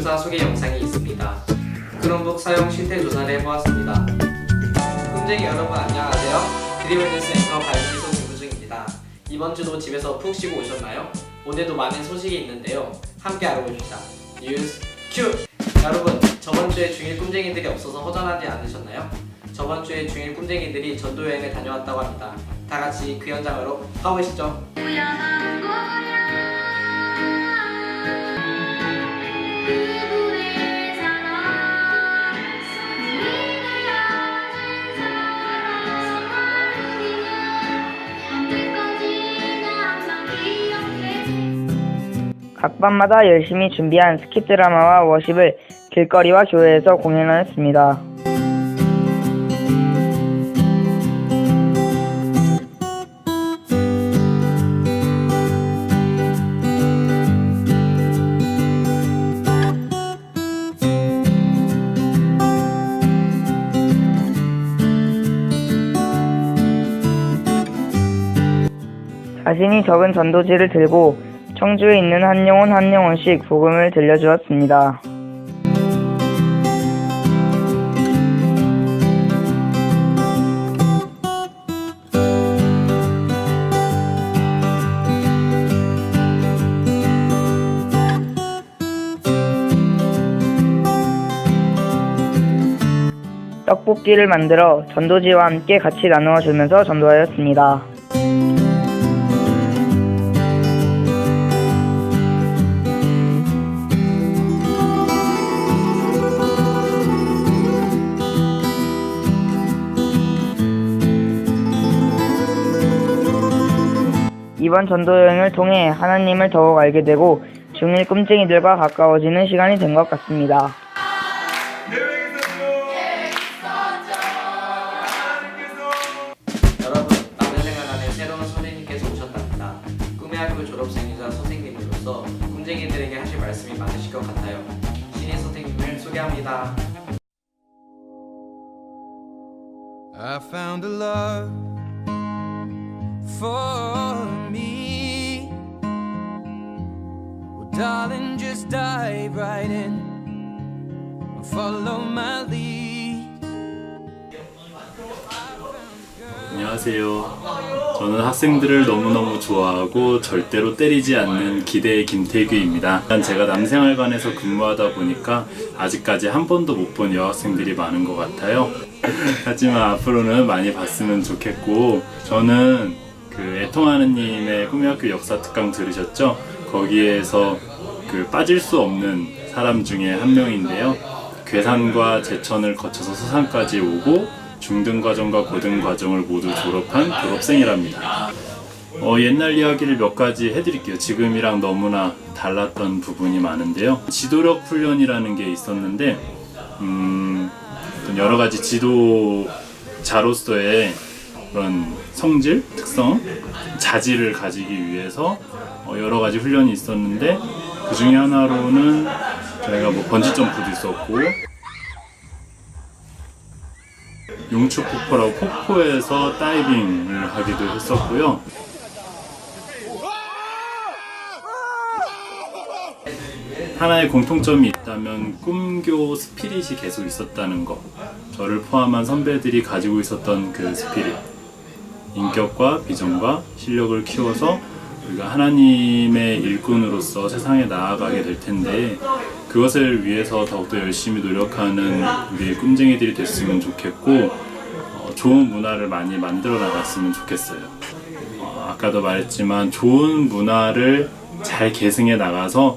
조사 소개 영상이 있습니다. 크롬북 사용 실태 조사를 해보았습니다. 꿈쟁이 여러분 안녕하세요. 드리블뉴스 앵커 발기소 김부중입니다. 이번 주도 집에서 푹 쉬고 오셨나요? 오늘도 많은 소식이 있는데요. 함께 알아봅시다. 뉴스 큐! 여러분 저번 주에 중일 꿈쟁이들이 없어서 허전하지 않으셨나요? 저번 주에 중일 꿈쟁이들이 전도 여행을 다녀왔다고 합니다. 다 같이 그 현장으로 가보시죠. 밤마다 열심히 준비한 스킵 드라마와 워십을 길거리와 교회에서 공연하였습니다. 자신이 적은 전도지를 들고 청주에 있는 한 영혼 한 영혼씩 복음을 들려주었습니다. 떡볶이를 만들어 전도지와 함께 같이 나누어 주면서 전도하였습니다. 이번 전도 여행을 통해 하나님을 더욱 알게 되고 중일 꿈쟁이들과 가까워지는 시간이 된 것 같습니다. 여러분, 남의 생활안에 새로운 선생님께서 오셨답니다. 꿈의 학교 졸업생이자 선생님으로서 꿈쟁이들에게 하실 말씀이 많으실 것 같아요. 신인 선생님을 소개합니다. I found a love for darling, just dive right in follow my lead. 안녕하세요. 저는 학생들을 너무너무 좋아하고 절대로 때리지 않는 기대의 김태규입니다. 제가 남생활관에서 근무하다 보니까 아직까지 한 번도 못 본 여학생들이 많은 것 같아요. 하지만 앞으로는 많이 봤으면 좋겠고 저는 그 애통하느님의 꿈의 학교 역사 특강 들으셨죠? 거기에서 그 빠질 수 없는 사람 중에 한 명인데요. 괴산과 제천을 거쳐서 서산까지 오고 중등 과정과 고등 과정을 모두 졸업한 졸업생이랍니다. 어, 옛날 이야기를 몇 가지 해드릴게요. 지금이랑 너무나 달랐던 부분이 많은데요. 지도력 훈련이라는 게 있었는데, 음, 여러 가지 지도자로서의 그런 성질, 특성, 자질을 가지기 위해서 어, 여러 가지 훈련이 있었는데, 그 중에 하나로는 저희가 뭐 번지 점프도 있었고, 용축 폭포라고 폭포에서 다이빙을 하기도 했었고요. 하나의 공통점이 있다면 꿈교 스피릿이 계속 있었다는 것. 저를 포함한 선배들이 가지고 있었던 그 스피릿. 인격과 비전과 실력을 키워서 우리가 하나님의 일꾼으로서 세상에 나아가게 될 텐데 그것을 위해서 더욱더 열심히 노력하는 우리 꿈쟁이들이 됐으면 좋겠고 어, 좋은 문화를 많이 만들어 나갔으면 좋겠어요. 어, 아까도 말했지만 좋은 문화를 잘 계승해 나가서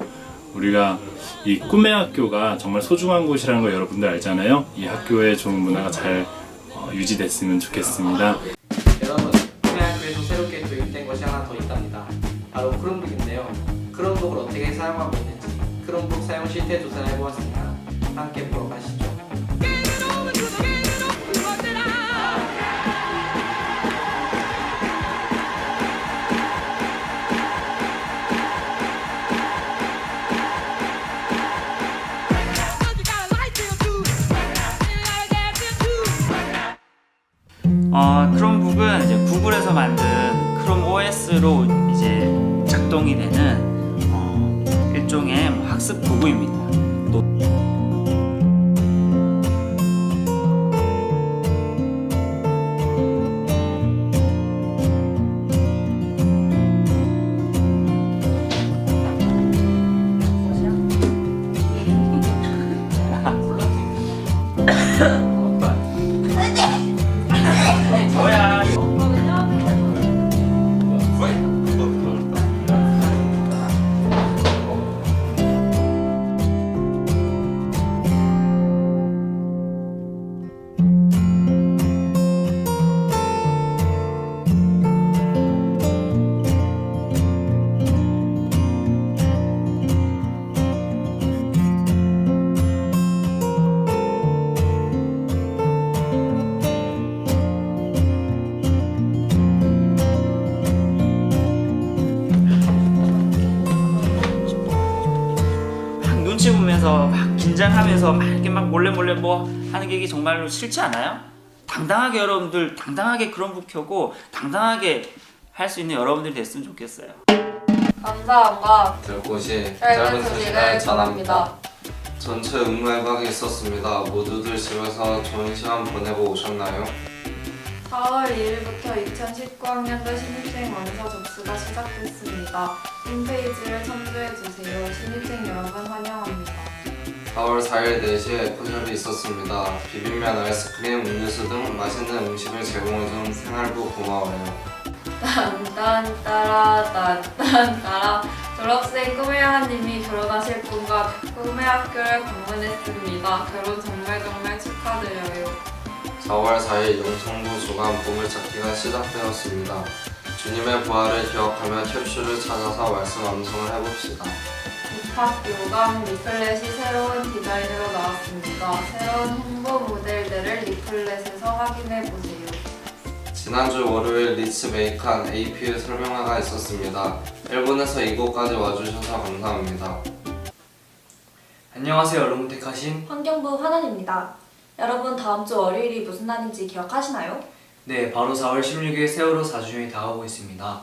우리가 이 꿈의 학교가 정말 소중한 곳이라는 거 여러분들 알잖아요. 이 학교의 좋은 문화가 잘 어, 유지됐으면 좋겠습니다. 것이 하나 더 있답니다. 바로 크롬북인데요. 크롬북을 어떻게 사용하고 있는지 크롬북 사용 실태 조사를 해보았습니다. 함께 보러 가시죠. OS로 이제 작동이 되는 어, 일종의 뭐 학습 도구입니다. 노... 눈치 보면서 막 긴장하면서 막 이렇게 막 몰래 몰래 뭐 하는 게 정말로 싫지 않아요? 당당하게 여러분들 당당하게 크롬북 켜고 당당하게 할 수 있는 여러분들이 됐으면 좋겠어요. 감사함과 들 곳이 짧은 소식을 전합니다. 전체 응모 외박이 있었습니다. 모두들 집에서 좋은 시간 보내고 오셨나요? 4월 2일부터 2019학년도 신입생 원서 접수가 시작됐습니다. 홈페이지를 참조해주세요. 신입생 여러분 환영합니다. 4월 4일 4시에 포샵이 있었습니다. 비빔면, 아이스크림, 음료수 등 맛있는 음식을 제공해준 생활부 고마워요. 딴딴 따라 딴딴 따라 졸업생 꿈의 하나님이 결혼하실 분과 꿈의 학교를 방문했습니다. 결혼 정말 정말 축하드려요. 4월 4일 영천구 주간 보물찾기가 시작되었습니다. 주님의 부활을 기억하며 캡슐을 찾아서 말씀 암송을 해봅시다. 입학 요강 리플렛이 새로운 디자인으로 나왔습니다. 새로운 홍보 모델들을 리플렛에서 확인해 보세요. 지난주 월요일 리츠 메이칸 AP의 설명회가 있었습니다. 일본에서 이곳까지 와주셔서 감사합니다. 안녕하세요 여러분 택하신 환경부 환원입니다. 여러분 다음 주 월요일이 무슨 날인지 기억하시나요? 네 바로 4월 16일 세월호 4주년이 다가오고 있습니다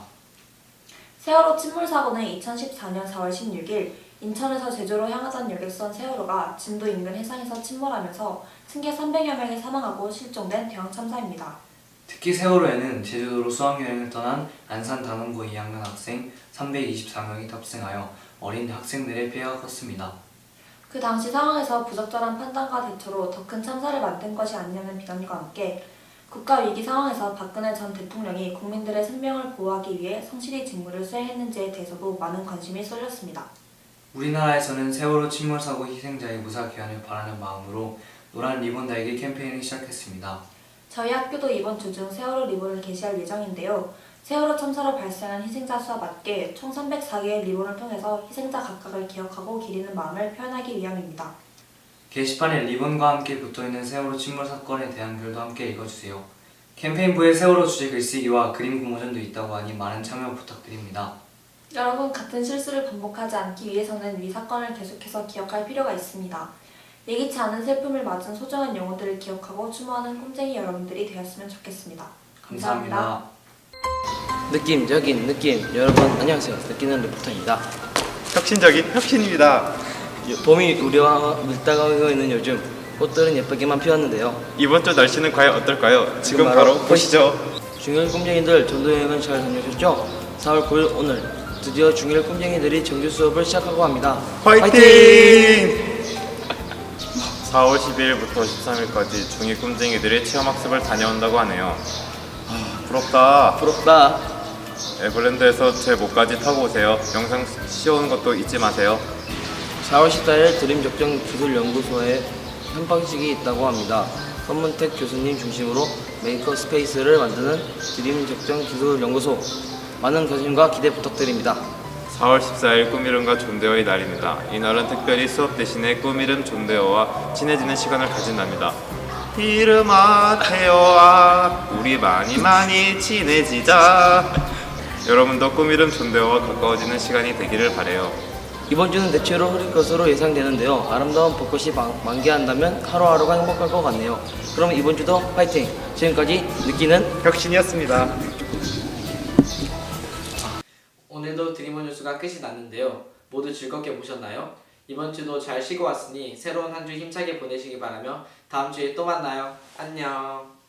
세월호 침몰 사고는 2014년 4월 16일 인천에서 제주로 향하던 여객선 세월호가 진도 인근 해상에서 침몰하면서 승객 300여 명이 사망하고 실종된 대형 참사입니다. 특히 세월호에는 제주도로 수학여행을 떠난 안산 단원고 2학년 학생 324명이 탑승하여 어린 학생들의 피해가 컸습니다 그 당시 상황에서 부적절한 판단과 대처로 더 큰 참사를 만든 것이 아니냐는 비난과 함께 국가 위기 상황에서 박근혜 전 대통령이 국민들의 생명을 보호하기 위해 성실히 직무를 수행했는지에 대해서도 많은 관심이 쏠렸습니다. 우리나라에서는 세월호 침몰 사고 희생자의 무사 귀환을 바라는 마음으로 노란 리본 달기 캠페인을 시작했습니다 저희 학교도 이번 주 중 세월호 리본을 게시할 예정인데요. 세월호 참사로 발생한 희생자 수와 맞게 총 304개의 리본을 통해서 희생자 각각을 기억하고 기리는 마음을 표현하기 위함입니다. 게시판에 리본과 함께 붙어있는 세월호 침몰 사건에 대한 글도 함께 읽어주세요. 캠페인부에 세월호 주제 글쓰기와 그림 공모전도 있다고 하니 많은 참여 부탁드립니다. 여러분 같은 실수를 반복하지 않기 위해서는 위 사건을 계속해서 기억할 필요가 있습니다. 예기치 않은 슬픔을 맞은 소중한 영혼들을 기억하고 추모하는 꿈쟁이 여러분들이 되었으면 좋겠습니다. 감사합니다. 느낌적인 느낌 여러분 안녕하세요 느끼는 리포터입니다 혁신적인 혁신입니다. 봄이 우리와 밀다가오고 있는 요즘 꽃들은 예쁘게만 피었는데요 이번 주 날씨는 과연 어떨까요? 지금 바로 바로 보시죠. 중일 꿈쟁이들 전도 여행은 잘 다녀오셨죠? 4월 9일 오늘 드디어 중일 꿈쟁이들이 정규 수업을 시작하고 합니다 화이팅! 4월 12일부터 13일까지 중2 꿈쟁이들이 체험학습을 다녀온다고 하네요. 아, 부럽다. 부럽다 에버랜드에서 제 목까지 타고 오세요. 영상 씌우는 것도 잊지 마세요. 4월 14일 드림적정 기술연구소에 현방식이 있다고 합니다 선문택 교수님 중심으로 메이커 스페이스를 만드는 드림적정 기술연구소 많은 관심과 기대 부탁드립니다 4월 14일 꿈이름과 존대어의 날입니다. 이날은 특별히 수업 대신에 꿈이름 존대어와 친해지는 시간을 가진답니다. 이름아 태어아 우리 많이 많이 친해지자 여러분도 꿈 이름 존대어와 가까워지는 시간이 되기를 바래요. 이번 주는 대체로 흐릴 것으로 예상되는데요. 아름다운 벚꽃이 만, 만개한다면 하루하루가 행복할 것 같네요. 그럼 이번 주도 파이팅! 지금까지 느끼는 혁신이었습니다. 오늘도 드리머 뉴스가 끝이 났는데요. 모두 즐겁게 보셨나요? 이번 주도 잘 쉬고 왔으니 새로운 한 주 힘차게 보내시기 바라며 다음 주에 또 만나요. 안녕.